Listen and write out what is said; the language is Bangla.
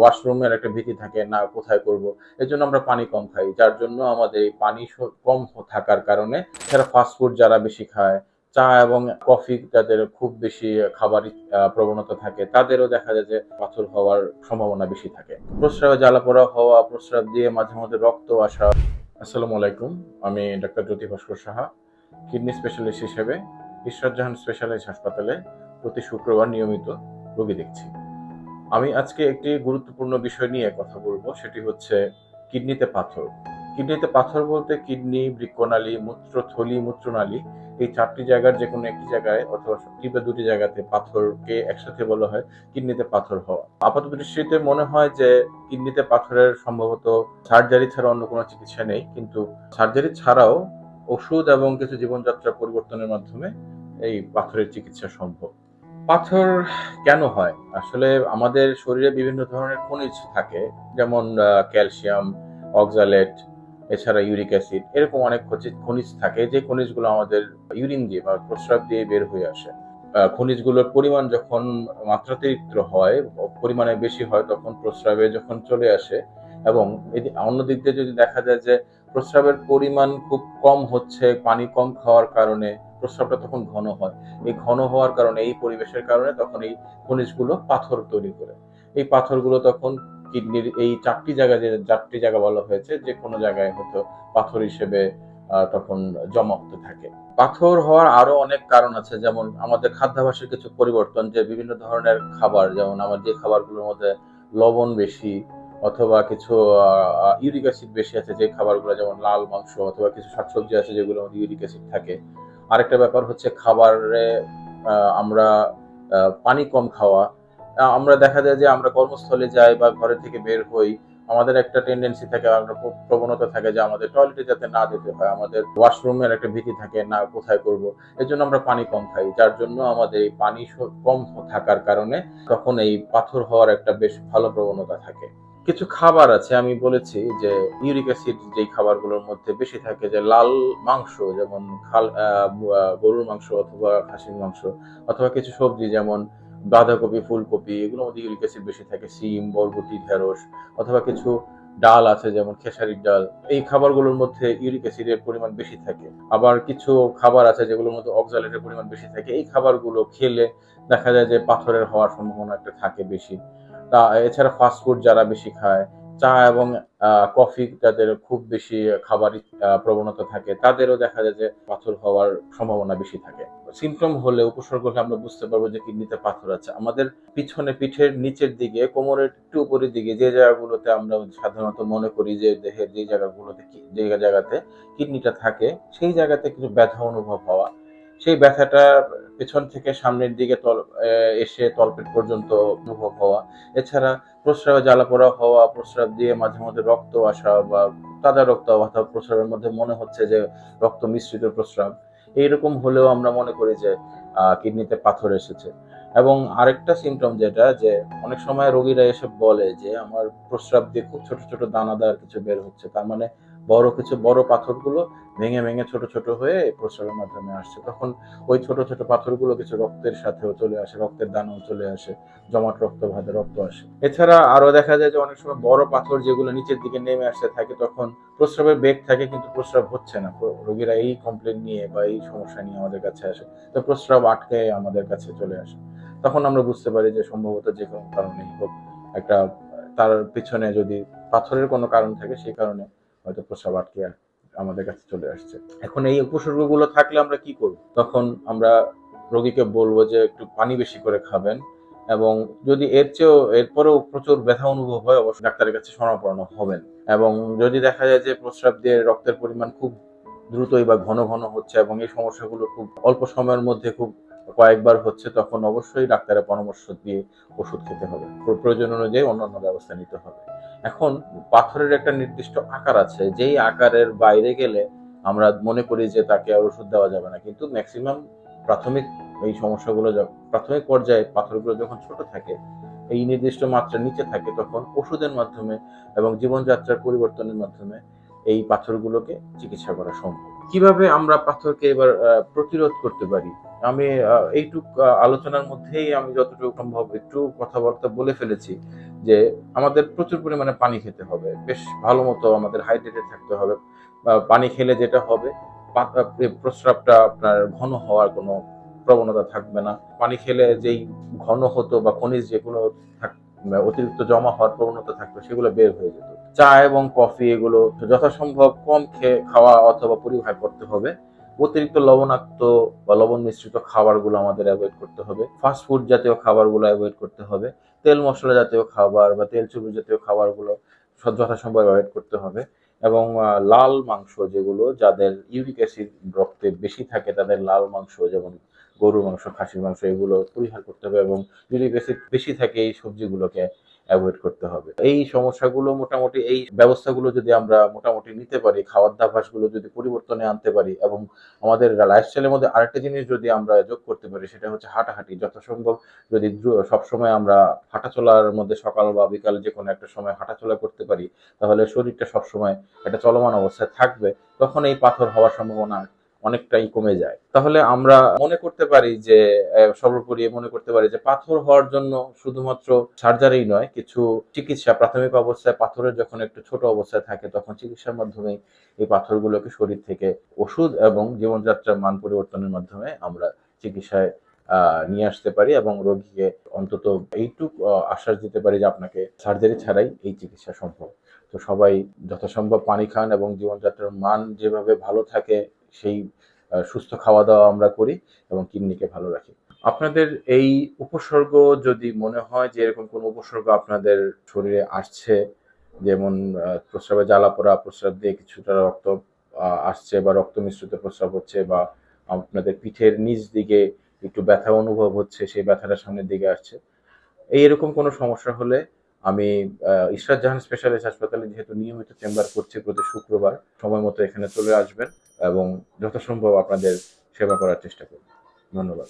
ওয়াশরুমের একটা ভীতি থাকে, না কোথায় করব? এর জন্য আমরা পানি কম খাই, যার জন্য আমাদের এই পানি কম থাকার কারণে যারা ফাস্টফুড যারা বেশি খায়, চা এবং কফি যাদের খুব বেশি খাবার প্রবণতা থাকে, তাদেরও দেখা যায় যে পাথর হওয়ার সম্ভাবনা বেশি থাকে। প্রস্রাবে, জ্বালাপোড়া হওয়া, প্রস্রাব দিয়ে মাঝে মধ্যে রক্ত আসা। আসসালামু আলাইকুম, আমি doctor Jyoti Bhaskar Saha, kidney specialist হিসেবে ঈশ্বরজাহান স্পেশালিস্ট হাসপাতালে প্রতি শুক্রবার নিয়মিত রোগী দেখছি। আমি আজকে একটি গুরুত্বপূর্ণ বিষয় নিয়ে কথা বলব, সেটি হচ্ছে কিডনিতে পাথর। কিডনিতে পাথর বলতে কিডনি বৃক্কনালী মূত্রথলি, মূত্রনালী, এই চারটি জায়গার যে কোনো একটি জায়গায় অথবা একটি বা দুটি জায়গাতে পাথরকে একসাথে বলা হয় কিডনিতে পাথর হওয়া। আপাত দৃষ্টিতে মনে হয় যে কিডনিতে পাথরের সম্ভবত সার্জারি ছাড়া অন্য কোনো চিকিৎসা নেই, কিন্তু সার্জারি ছাড়াও ওষুধ এবং কিছু জীবনযাত্রা পরিবর্তনের মাধ্যমে এই পাথরের চিকিৎসা সম্ভব। পাথর কেন হয়? আসলে আমাদের শরীরে বিভিন্ন ধরনের খনিজ থাকে, যেমন ক্যালসিয়াম, অক্সালেট, এছাড়া ইউরিক অ্যাসিড, এরকম অনেক খনিজ থাকে। যে খনিজগুলো আমাদের ইউরিন দিয়ে বা প্রস্রাব দিয়ে বের হয়ে আসে। খনিজগুলোর পরিমাণ যখন মাত্রাতিরিক্ত হয়, পরিমাণে বেশি হয়, তখন প্রস্রাবে যখন চলে আসে এবং অন্য দিক দিয়ে যদি দেখা যায় যে প্রস্রাবের পরিমাণ খুব কম হচ্ছে, পানি কম খাওয়ার কারণে প্রস্রাবটা তখন ঘন হয়। এই ঘন হওয়ার কারণে, এই পরিবেশের কারণে তখন এই খনিজগুলো পাথর তৈরি করে। এই পাথরগুলো তখন কিডনির এই চারটি জায়গা যে চারটি জায়গা বলা হয়েছে, যে কোনো জায়গায় হয়তো পাথর হিসেবে তখন জমা হতে থাকে। পাথর হওয়ার আরও অনেক কারণ আছে, যেমন আমাদের খাদ্যাভাসের কিছু পরিবর্তন, যে বিভিন্ন ধরনের খাবার, যেমন আমার যে খাবারগুলোর মধ্যে লবণ বেশি অথবা কিছু ইউরিক অ্যাসিড বেশি আছে, যে খাবারগুলো যেমন লাল মাংস অথবা কিছু শাকসবজি আছে মধ্যে ইউরিক অ্যাসিড থাকে। আরেকটা ব্যাপার হচ্ছে খাবারে আমরা পানি কম খাওয়া। আমরা দেখা যায় যে আমরা কর্মস্থলে যাই বা ঘরে থেকে বের হই, আমাদের একটা টেন্ডেন্সি থাকে, আমরা প্রবণতা থাকে যে আমাদের টয়লেটে যাতে না যেতে হয়, আমাদের ওয়াশরুমের একটা ভীতি থাকে, না কোথায় করব। এর জন্য আমরা পানি কম খাই, যার জন্য আমাদের এই পানি কম থাকার কারণে তখন এই পাথর হওয়ার একটা বেশ ভালো প্রবণতা থাকে। কিছু খাবার আছে, আমি বলেছি যে ইউরিক অ্যাসিড যেই খাবারগুলোর মধ্যে বেশি থাকে, যে লাল মাংস, যেমন খাল গরুর মাংস অথবা খাসির মাংস, অথবা কিছু সবজি, যেমন বাঁধাকপি, ফুলকপি, এগুলোর মধ্যে ইউরিক অ্যাসিড বেশি থাকে সিম বরবটি, ঢেঁড়স, অথবা কিছু ডাল আছে, যেমন খেসারির ডাল। এই খাবারগুলোর মধ্যে ইউরিক অ্যাসিডের পরিমাণ বেশি থাকে। আবার কিছু খাবার আছে, যেগুলোর মধ্যে অক্সালেটের পরিমাণ বেশি থাকে, এই খাবারগুলো খেলে দেখা যায় যে পাথরের হওয়ার সম্ভাবনা একটা থাকে বেশি। তা এছাড়া ফাস্টফুড যারা বেশি খায়, চা এবং কফি যাদের খুব বেশি খাবার প্রবণতা থাকে। তাদেরও দেখা যায় যে পাথর হওয়ার সম্ভাবনা বেশি থাকে। সিমটম হলে, উপসর্গ হলে আমরা বুঝতে পারব যে কিডনিতে পাথর আছে। আমাদের পিছনে পিঠের নিচের দিকে, কোমরের একটু উপরের দিকে যে জায়গাগুলোতে আমরা সাধারণত মনে করি যে দেহের যে জায়গাগুলোতে, যে জায়গাতে কিডনিটা থাকে, সেই জায়গাতে কিছু ব্যথা অনুভব হওয়া সেই ব্যথাটা পেছন থেকে সামনের দিকে তল এসে তলপেট পর্যন্ত অনুভব হওয়া। এছাড়া প্রস্রাবে জ্বালা জ্বালাপোড়া হওয়া, প্রস্রাব দিয়ে মাঝে মধ্যে রক্ত আসা বা তাজা রক্ত অথবা প্রস্রাবের মধ্যে মনে হচ্ছে যে রক্ত মিশ্রিত প্রস্রাব, এইরকম হলেও আমরা মনে করি যে কিডনিতে পাথর এসেছে। এবং আরেকটা সিমটম যেটা, যে অনেক সময় রোগীরা এসে বলে যে, আমার প্রস্রাব দিয়ে খুব ছোট ছোট দানাদার কিছু বের হচ্ছে। তার মানে বড় কিছু বড় পাথরগুলো ভেঙে ভেঙে ছোট ছোট হয়ে প্রস্রাবের মাধ্যমে আসছে। তখন ওই ছোট ছোট পাথরগুলো কিছু রক্তের সাথেও চলে আসে, রক্তের দানাও চলে আসে, জমাট রক্ত ভাতে রক্ত আসে। এছাড়া আরও দেখা যায় যে অনেক সময় বড় পাথর যেগুলো নিচের দিকে নেমে আসতে থাকে, তখন প্রস্রাবের বেগ থাকে কিন্তু প্রস্রাব হচ্ছে না। রোগীরা এই কমপ্লেন নিয়ে বা এই সমস্যা নিয়ে আমাদের কাছে আসে। তো প্রস্রাব আটকে আমাদের কাছে চলে আসে। তখন আমরা বুঝতে পারি যে সম্ভবত যে কোনো কারণেই হোক, একটা তার পিছনে যদি পাথরের কোনো কারণ থাকে, সেই কারণে হয়তো প্রস্রাব আটকে আমাদের কাছে চলে আসছে। এখন এই উপসর্গগুলো থাকলে আমরা কি করব? তখন আমরা রোগীকে বলব যে একটু পানি বেশি করে খাবেন এবং যদি এর চেয়েও এরপরেও প্রচুর ব্যথা অনুভব হয়, অবশ্যই ডাক্তারের কাছে শরণাপন্ন হবেন। এবং যদি দেখা যায় যে প্রস্রাব দিয়ে রক্তের পরিমাণ খুব দ্রুতই বা ঘন ঘন হচ্ছে এবং এই সমস্যাগুলো খুব অল্প সময়ের মধ্যে খুব কয়েকবার হচ্ছে, তখন অবশ্যই ডাক্তারের পরামর্শ দিয়ে ওষুধ খেতে হবে। প্র- প্রয়োজন অনুযায়ী অন্যান্য ব্যবস্থা নিতে হবে। এখন পাথরের একটা নির্দিষ্ট আকার আছে, যেই আকারের বাইরে গেলে আমরা মনে করি যে তাকে আর ওষুধ দেওয়া যাবে না। কিন্তু ম্যাক্সিমাম প্রাথমিক এই সমস্যাগুলো প্রাথমিক পর্যায়ে পাথরগুলো যখন ছোট থাকে, এই নির্দিষ্ট মাত্রার নিচে থাকে, তখন ওষুধের মাধ্যমে এবং জীবনযাত্রার পরিবর্তনের মাধ্যমে এই পাথরগুলোকে চিকিৎসা করা সম্ভব। কীভাবে আমরা পাথরকে এবার প্রতিরোধ করতে পারি? আমি এইটুক আলোচনার মধ্যেই আমি যতটুকু সম্ভব একটু কথাবার্তা বলে ফেলেছি যে, আমাদের প্রচুর পরিমাণে পানি খেতে হবে। বেশ ভালো মতো আমাদের হাইড্রেটেড থাকতে হবে। পানি খেলে যেটা হবে প্রস্রাবটা আপনার ঘন হওয়ার কোনো প্রবণতা থাকবে না। পানি খেলে যেই ঘন হতো বা খনিজ যেগুলো অতিরিক্ত জমা হওয়ার প্রবণতা থাকতো, সেগুলো বের হয়ে যেত। চা এবং কফি এগুলো যথাসম্ভব কম খেয়ে খাওয়া অথবা পরিহার করতে হবে। অতিরিক্ত লবণাক্ত বা লবণ মিশ্রিত খাবারগুলো আমাদের অ্যাভয়েড করতে হবে। ফাস্ট ফুড জাতীয় খাবারগুলো অ্যাভয়েড করতে হবে। তেল মশলা জাতীয় খাবার বা তেল চর্বি জাতীয় খাবারগুলো যথাসম্ভব অ্যাভয়েড করতে হবে এবং লাল মাংস যেগুলো যাদের ইউরিক অ্যাসিড রক্তে বেশি থাকে তাদের লাল মাংস যেমন গরুর মাংস, খাসির মাংস এগুলো পরিহার করতে হবে এবং ইউরিক অ্যাসিড বেশি থাকে এই সবজিগুলোকে অ্যাভয়েড করতে হবে। এই সমস্যাগুলো মোটামুটি, এই ব্যবস্থাগুলো যদি আমরা মোটামুটি নিতে পারি খাওয়ার দাভাসগুলো যদি পরিবর্তনে আনতে পারি এবং আমাদের লাইফস্টাইলের মধ্যে আরেকটা জিনিস যদি আমরা যোগ করতে পারি, সেটা হচ্ছে হাঁটাহাঁটি। যথাসম্ভব যদি সবসময় আমরা হাঁটাচলার মধ্যে সকাল বা বিকাল যে কোনো একটা সময় হাঁটাচলা করতে পারি, তাহলে শরীরটা সবসময় একটা চলমান অবস্থায় থাকবে। তখন এই পাথর হওয়ার সম্ভাবনা অনেকটাই কমে যায়। তাহলে আমরা মনে করতে পারি যে সর্বোপরি মনে করতে পারি যে, পাথর হওয়ার জন্য শুধুমাত্র সার্জারি নয়, কিছু চিকিৎসা, প্রাথমিক অবস্থায় পাথরের যখন একটু ছোট অবস্থায় থাকে, তখন চিকিৎসার মাধ্যমে এই পাথরগুলোকে শরীর থেকে ওষুধ এবং জীবনযাত্রার মান পরিবর্তনের মাধ্যমে আমরা চিকিৎসায় নিয়ে আসতে পারি এবং রোগীকে অন্তত এইটুক আশ্বাস দিতে পারি যে, আপনাকে সার্জারি ছাড়াই এই চিকিৎসা সম্ভব। তো সবাই যথাসম্ভব পানি খান এবং জীবনযাত্রার মান যেভাবে ভালো থাকে সেই সুস্থ খাওয়া দাওয়া আমরা করি এবং কিডনিকে ভালো রাখি। আপনাদের এই উপসর্গ যদি মনে হয় যে এরকম কোনো উপসর্গ আপনাদের শরীরে আসছে, যেমন প্রস্রাবে জ্বালা পোড়া, প্রস্রাব দিয়ে কিছুটা রক্ত আসছে বা রক্ত মিশ্রিত প্রস্রাব হচ্ছে বা আপনাদের পিঠের নিচ দিকে একটু ব্যথা অনুভব হচ্ছে, সেই ব্যথাটা সামনের দিকে আসছে, এই এরকম কোনো সমস্যা হলে আমি ইশরাত জাহান স্পেশালিস্ট হাসপাতালে যেহেতু নিয়মিত চেম্বার করছি প্রতি শুক্রবার, সময় মতো এখানে চলে আসবেন এবং যথাসম্ভব আপনাদের সেবা করার চেষ্টা করব ধন্যবাদ।